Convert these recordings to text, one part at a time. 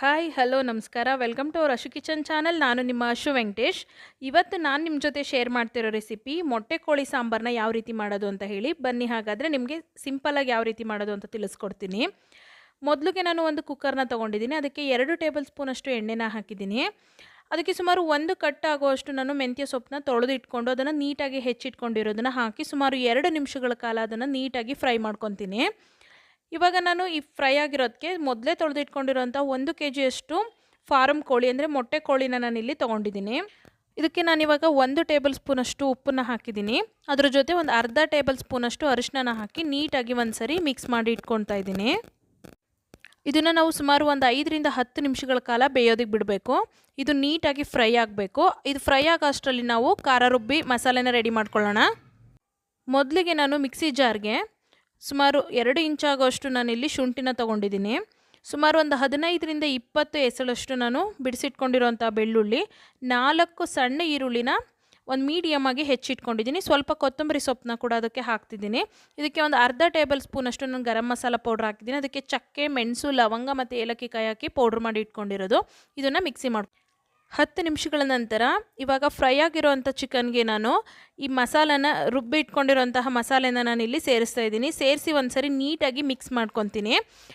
Hi hello ನಮಸ್ಕಾರ. Welcome to our Ashu kitchen channel ನಾನು ನಿಮ್ಮ ಅಶು ವೆಂಕಟೇಶ್ ಇವತ್ತು ನಾನು ನಿಮ್ಮ ಜೊತೆ ಶೇರ್ ಮಾಡ್ತಿರೋ ರೆಸಿಪಿ ಮೊಟ್ಟೆ ಕೋಳಿ ಸಾಂಬಾರನ್ನ ಯಾವ ರೀತಿ ಮಾಡೋದು ಅಂತ ಹೇಳಿ ಬನ್ನಿ. ಹಾಗಾದರೆ ನಿಮಗೆ ಸಿಂಪಲಾಗಿ ಯಾವ ರೀತಿ ಮಾಡೋದು ಅಂತ ತಿಳಿಸ್ಕೊಡ್ತೀನಿ. ಮೊದಲಿಗೆ ನಾನು ಒಂದು ಕುಕ್ಕರ್ನ ತೊಗೊಂಡಿದ್ದೀನಿ. ಅದಕ್ಕೆ ಎರಡು ಟೇಬಲ್ ಸ್ಪೂನಷ್ಟು ಎಣ್ಣೆನ ಹಾಕಿದ್ದೀನಿ. ಅದಕ್ಕೆ ಸುಮಾರು ಒಂದು ಕಟ್ ಆಗುವಷ್ಟು ನಾನು ಮೆಂತ್ಯ ಸೊಪ್ಪನ್ನ ತೊಳೆದು ಇಟ್ಕೊಂಡು ಅದನ್ನು ನೀಟಾಗಿ ಹೆಚ್ಚಿಟ್ಕೊಂಡಿರೋದನ್ನು ಹಾಕಿ ಸುಮಾರು ಎರಡು ನಿಮಿಷಗಳ ಕಾಲ ಅದನ್ನು ನೀಟಾಗಿ ಫ್ರೈ ಮಾಡ್ಕೊತೀನಿ. ಇವಾಗ ನಾನು ಈ ಫ್ರೈ ಆಗಿರೋದಕ್ಕೆ ಮೊದಲೇ ತೊಳೆದಿಟ್ಕೊಂಡಿರೋಂಥ ಒಂದು ಕೆ ಜಿಯಷ್ಟು ಫಾರಮ್ ಕೋಳಿ, ಅಂದರೆ ಮೊಟ್ಟೆ ಕೋಳಿನ ನಾನು ಇಲ್ಲಿ ತೊಗೊಂಡಿದ್ದೀನಿ. ಇದಕ್ಕೆ ನಾನಿವಾಗ ಒಂದು ಟೇಬಲ್ ಸ್ಪೂನಷ್ಟು ಉಪ್ಪನ್ನು ಹಾಕಿದ್ದೀನಿ. ಅದ್ರ ಜೊತೆ ಒಂದು ಅರ್ಧ ಟೇಬಲ್ ಸ್ಪೂನಷ್ಟು ಅರಿಶಿನ ಹಾಕಿ ನೀಟಾಗಿ ಒಂದು ಸರಿ ಮಿಕ್ಸ್ ಮಾಡಿ ಇಟ್ಕೊತಾ ಇದ್ದೀನಿ. ಇದನ್ನು ನಾವು ಸುಮಾರು ಒಂದು ಐದರಿಂದ ಹತ್ತು ನಿಮಿಷಗಳ ಕಾಲ ಬೇಯೋದಕ್ಕೆ ಬಿಡಬೇಕು. ಇದು ನೀಟಾಗಿ ಫ್ರೈ ಆಗಬೇಕು. ಇದು ಫ್ರೈ ಆಗೋ ಅಷ್ಟರಲ್ಲಿ ನಾವು ಖಾರ ರುಬ್ಬಿ ಮಸಾಲೆನ ರೆಡಿ ಮಾಡ್ಕೊಳ್ಳೋಣ. ಮೊದಲಿಗೆ ನಾನು ಮಿಕ್ಸಿ ಜಾರ್ಗೆ ಸುಮಾರು ಎರಡು ಇಂಚಾಗುವಷ್ಟು ಇಲ್ಲಿ ಶುಂಠಿನ ತೊಗೊಂಡಿದ್ದೀನಿ. ಸುಮಾರು ಒಂದು ಹದಿನೈದರಿಂದ ಇಪ್ಪತ್ತು ಎಸಳಷ್ಟು ನಾನು ಬಿಡಿಸಿಟ್ಕೊಂಡಿರೋಂಥ ಬೆಳ್ಳುಳ್ಳಿ, ನಾಲ್ಕು ಸಣ್ಣ ಈರುಳ್ಳಿನ ಒಂದು ಮೀಡಿಯಮ್ ಆಗಿ ಹೆಚ್ಚಿಟ್ಕೊಂಡಿದ್ದೀನಿ. ಸ್ವಲ್ಪ ಕೊತ್ತಂಬರಿ ಸೊಪ್ಪನ್ನ ಕೂಡ ಅದಕ್ಕೆ ಹಾಕ್ತಿದ್ದೀನಿ. ಇದಕ್ಕೆ ಒಂದು ಅರ್ಧ ಟೇಬಲ್ ಸ್ಪೂನಷ್ಟು ನಾನು ಗರಂ ಮಸಾಲ ಪೌಡ್ರ್ ಹಾಕಿದ್ದೀನಿ ಅದಕ್ಕೆ ಚಕ್ಕೆ, ಮೆಣಸು, ಲವಂಗ ಮತ್ತು ಏಲಕ್ಕಿ ಕಾಯಿ ಹಾಕಿ ಪೌಡ್ರ್ ಮಾಡಿ ಇಟ್ಕೊಂಡಿರೋದು. ಇದನ್ನು ಮಿಕ್ಸಿ ಮಾಡಿ ಹತ್ತು ನಿಮಿಷಗಳ ನಂತರ ಇವಾಗ ಫ್ರೈ ಆಗಿರೋವಂಥ ಚಿಕನ್ಗೆ ನಾನು ಈ ಮಸಾಲನ ರುಬ್ಬಿ ಇಟ್ಕೊಂಡಿರೋಂತಹ ಮಸಾಲೆನ ನಾನು ಇಲ್ಲಿ ಸೇರಿಸ್ತಾ ಇದ್ದೀನಿ. ಸೇರಿಸಿ ಒಂದು ಸರಿ ನೀಟಾಗಿ ಮಿಕ್ಸ್ ಮಾಡ್ಕೊತೀನಿ.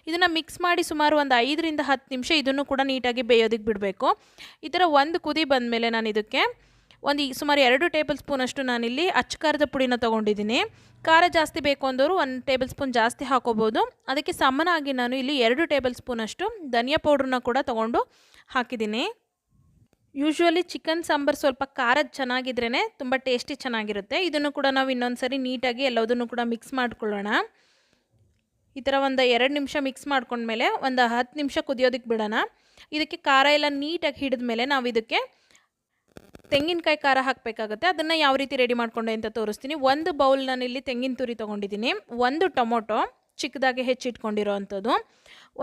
ಇದನ್ನು ಮಿಕ್ಸ್ ಮಾಡಿ ಸುಮಾರು ಒಂದು ಐದರಿಂದ ಹತ್ತು ನಿಮಿಷ ಇದನ್ನು ಕೂಡ ನೀಟಾಗಿ ಬೇಯೋದಕ್ಕೆ ಬಿಡಬೇಕು. ಈ ಥರ ಒಂದು ಕುದಿ ಬಂದಮೇಲೆ ನಾನು ಇದಕ್ಕೆ ಒಂದು ಸುಮಾರು ಎರಡು ಟೇಬಲ್ ಸ್ಪೂನಷ್ಟು ನಾನಿಲ್ಲಿ ಅಚ್ಚಕಾರದ ಪುಡಿನ ತೊಗೊಂಡಿದ್ದೀನಿ. ಖಾರ ಜಾಸ್ತಿ ಬೇಕು ಅಂದವರು ಒಂದು ಟೇಬಲ್ ಸ್ಪೂನ್ ಜಾಸ್ತಿ ಹಾಕೋಬೋದು. ಅದಕ್ಕೆ ಸಮನಾಗಿ ನಾನು ಇಲ್ಲಿ ಎರಡು ಟೇಬಲ್ ಸ್ಪೂನಷ್ಟು ಧನಿಯಾ ಪೌಡ್ರನ್ನ ಕೂಡ ತೊಗೊಂಡು ಹಾಕಿದ್ದೀನಿ. ಯೂಶ್ವಲಿ ಚಿಕನ್ ಸಾಂಬಾರು ಸ್ವಲ್ಪ ಖಾರದ ಚೆನ್ನಾಗಿದ್ರೇ ತುಂಬ ಟೇಸ್ಟಿ ಚೆನ್ನಾಗಿರುತ್ತೆ. ಇದನ್ನು ಕೂಡ ನಾವು ಇನ್ನೊಂದು ಸರಿ ನೀಟಾಗಿ ಎಲ್ಲದನ್ನು ಕೂಡ ಮಿಕ್ಸ್ ಮಾಡ್ಕೊಳ್ಳೋಣ. ಈ ಥರ ಒಂದು ಎರಡು ನಿಮಿಷ ಮಿಕ್ಸ್ ಮಾಡ್ಕೊಂಡ್ಮೇಲೆ ಒಂದು ಹತ್ತು ನಿಮಿಷ ಕುದಿಯೋದಕ್ಕೆ ಬಿಡೋಣ. ಇದಕ್ಕೆ ಖಾರ ಎಲ್ಲ ನೀಟಾಗಿ ಹಿಡಿದ ಮೇಲೆ ನಾವು ಇದಕ್ಕೆ ತೆಂಗಿನಕಾಯಿ ಖಾರ ಹಾಕಬೇಕಾಗುತ್ತೆ. ಅದನ್ನು ಯಾವ ರೀತಿ ರೆಡಿ ಮಾಡಿಕೊಂಡೆ ಅಂತ ತೋರಿಸ್ತೀನಿ. ಒಂದು ಬೌಲ್ ನಾನಿಲ್ಲಿ ತೆಂಗಿನ ತುರಿ ತೊಗೊಂಡಿದ್ದೀನಿ. ಒಂದು ಟೊಮೊಟೊ ಚಿಕ್ಕದಾಗಿ ಹೆಚ್ಚಿಟ್ಕೊಂಡಿರೋ ಅಂಥದ್ದು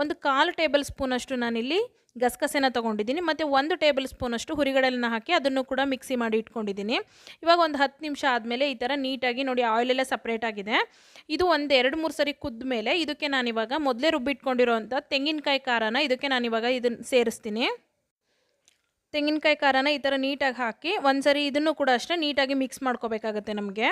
ಒಂದು ಕಾಲು ಟೇಬಲ್ ಸ್ಪೂನಷ್ಟು ನಾನಿಲ್ಲಿ ಗಸಗಸೆನ ತೊಗೊಂಡಿದ್ದೀನಿ. ಮತ್ತು ಒಂದು ಟೇಬಲ್ ಸ್ಪೂನಷ್ಟು ಹುರಿಗಡಲನ್ನ ಹಾಕಿ ಅದನ್ನು ಕೂಡ ಮಿಕ್ಸಿ ಮಾಡಿ ಇಟ್ಕೊಂಡಿದ್ದೀನಿ. ಇವಾಗ ಒಂದು ಹತ್ತು ನಿಮಿಷ ಆದಮೇಲೆ ಈ ಥರ ನೀಟಾಗಿ ನೋಡಿ ಆಯಿಲೆಲ್ಲ ಸಪ್ರೇಟ್ ಆಗಿದೆ. ಇದು ಒಂದು ಎರಡು ಮೂರು ಸರಿ ಕುದ್ದ ಮೇಲೆ ಇದಕ್ಕೆ ನಾನಿವಾಗ ಮೊದಲೇ ರುಬ್ಬಿಟ್ಕೊಂಡಿರೋಂಥ ತೆಂಗಿನಕಾಯಿ ಖಾರನ ಇದಕ್ಕೆ ನಾನಿವಾಗ ಇದನ್ನು ಸೇರಿಸ್ತೀನಿ. ತೆಂಗಿನಕಾಯಿ ಖಾರನ ಈ ಥರ ನೀಟಾಗಿ ಹಾಕಿ ಒಂದು ಸರಿ ಇದನ್ನು ಕೂಡ ಅಷ್ಟೇ ನೀಟಾಗಿ ಮಿಕ್ಸ್ ಮಾಡ್ಕೋಬೇಕಾಗತ್ತೆ ನಮಗೆ.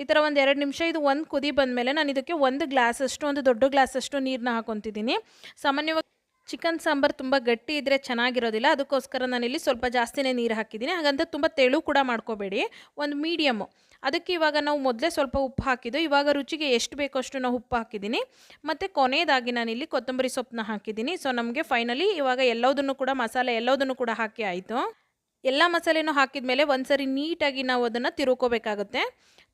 ಈ ಥರ ಒಂದು ಎರಡು ನಿಮಿಷ ಇದು ಒಂದು ಕುದಿ ಬಂದಮೇಲೆ ನಾನು ಇದಕ್ಕೆ ಒಂದು ಗ್ಲಾಸಷ್ಟು ಒಂದು ದೊಡ್ಡ ಗ್ಲಾಸಷ್ಟು ನೀರನ್ನ ಹಾಕೊತಿದ್ದೀನಿ. ಸಾಮಾನ್ಯವಾಗಿ ಚಿಕನ್ ಸಾಂಬಾರು ತುಂಬ ಗಟ್ಟಿ ಇದ್ದರೆ ಚೆನ್ನಾಗಿರೋದಿಲ್ಲ. ಅದಕ್ಕೋಸ್ಕರ ನಾನಿಲ್ಲಿ ಸ್ವಲ್ಪ ಜಾಸ್ತಿನೇ ನೀರು ಹಾಕಿದ್ದೀನಿ. ಹಾಗಂತ ತುಂಬ ತೆಳು ಕೂಡ ಮಾಡ್ಕೋಬೇಡಿ. ಒಂದು ಮೀಡಿಯಮ್ಮು ಅದಕ್ಕೆ ಇವಾಗ ನಾವು ಮೊದಲೇ ಸ್ವಲ್ಪ ಉಪ್ಪು ಹಾಕಿದ್ದು. ಇವಾಗ ರುಚಿಗೆ ಎಷ್ಟು ಬೇಕೋ ಅಷ್ಟು ನಾವು ಉಪ್ಪು ಹಾಕಿದ್ದೀನಿ. ಮತ್ತು ಕೊನೆಯದಾಗಿ ನಾನಿಲ್ಲಿ ಕೊತ್ತಂಬರಿ ಸೊಪ್ಪನ್ನ ಹಾಕಿದ್ದೀನಿ. ಸೊ ನಮಗೆ ಫೈನಲಿ ಇವಾಗ ಎಲ್ಲದನ್ನು ಕೂಡ, ಮಸಾಲೆ ಎಲ್ಲದನ್ನು ಕೂಡ ಹಾಕಿ ಆಯಿತು. ಎಲ್ಲ ಮಸಾಲೆನೂ ಹಾಕಿದ ಮೇಲೆ ಒಂದು ಸರಿ ನೀಟಾಗಿ ನಾವು ಅದನ್ನು ತಿರುಕೋಬೇಕಾಗುತ್ತೆ.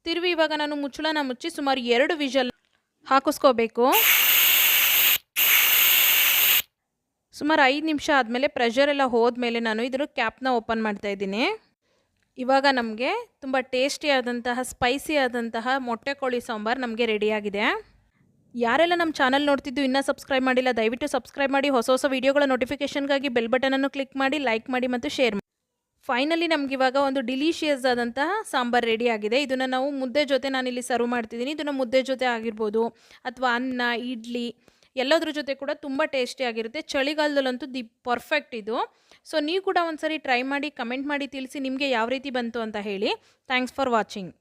ತಿರುವಿ ಇವಾಗ ನಾನು ಮುಚ್ಚಳನ ಮುಚ್ಚಿ ಸುಮಾರು ಎರಡು ವಿಷಲ್ ಹಾಕಿಸ್ಕೋಬೇಕು. ಸುಮಾರು ಐದು ನಿಮಿಷ ಆದಮೇಲೆ ಪ್ರೆಷರ್ ಎಲ್ಲ ಹೋದ್ಮೇಲೆ ನಾನು ಇದರ ಕ್ಯಾಪ್ನ ಓಪನ್ ಮಾಡ್ತಾ ಇದ್ದೀನಿ. ಇವಾಗ ನಮಗೆ ತುಂಬ ಟೇಸ್ಟಿ ಆದಂತಹ ಸ್ಪೈಸಿ ಆದಂತಹ ಮೊಟ್ಟೆ ಕೋಳಿ ಸಾಂಬಾರು ನಮಗೆ ರೆಡಿಯಾಗಿದೆ ಯಾರೆಲ್ಲ ನಮ್ಮ ಚಾನಲ್ ನೋಡ್ತಿದ್ದು ಇನ್ನೂ ಸಬ್ಸ್ಕ್ರೈಬ್ ಮಾಡಿಲ್ಲ, ದಯವಿಟ್ಟು ಸಬ್ಸ್ಕ್ರೈಬ್ ಮಾಡಿ. ಹೊಸ ಹೊಸ ವೀಡಿಯೋಗಳ ನೋಟಿಫಿಕೇಷನ್ಗಾಗಿ ಬೆಲ್ ಬಟನನ್ನು ಕ್ಲಿಕ್ ಮಾಡಿ ಲೈಕ್ ಮಾಡಿ ಮತ್ತು ಶೇರ್ ಮಾಡಿ ಫೈನಲಿ ನಮ್ಗೆ ಇವಾಗ ಒಂದು ಡಿಲೀಷಿಯಸ್ ಆದಂತಹ ಸಾಂಬಾರು ರೆಡಿ ಆಗಿದೆ. ಇದನ್ನು ನಾವು ಮುದ್ದೆ ಜೊತೆ ನಾನಿಲ್ಲಿ ಸರ್ವ್ ಮಾಡ್ತಿದ್ದೀನಿ. ಇದನ್ನು ಮುದ್ದೆ ಜೊತೆ ಆಗಿರ್ಬೋದು ಅಥವಾ ಅನ್ನ, ಇಡ್ಲಿ ಎಲ್ಲದ್ರ ಜೊತೆ ಕೂಡ ತುಂಬ ಟೇಸ್ಟಿ ಆಗಿರುತ್ತೆ. ಚಳಿಗಾಲದಲ್ಲಂತೂ ದಿ ಪರ್ಫೆಕ್ಟ್ ಇದು. ಸೊ ನೀವು ಕೂಡ ಒಂದ್ಸರಿ ಟ್ರೈ ಮಾಡಿ ಕಮೆಂಟ್ ಮಾಡಿ ತಿಳಿಸಿ ನಿಮಗೆ ಯಾವ ರೀತಿ ಬಂತು ಅಂತ ಹೇಳಿ. Thanks for watching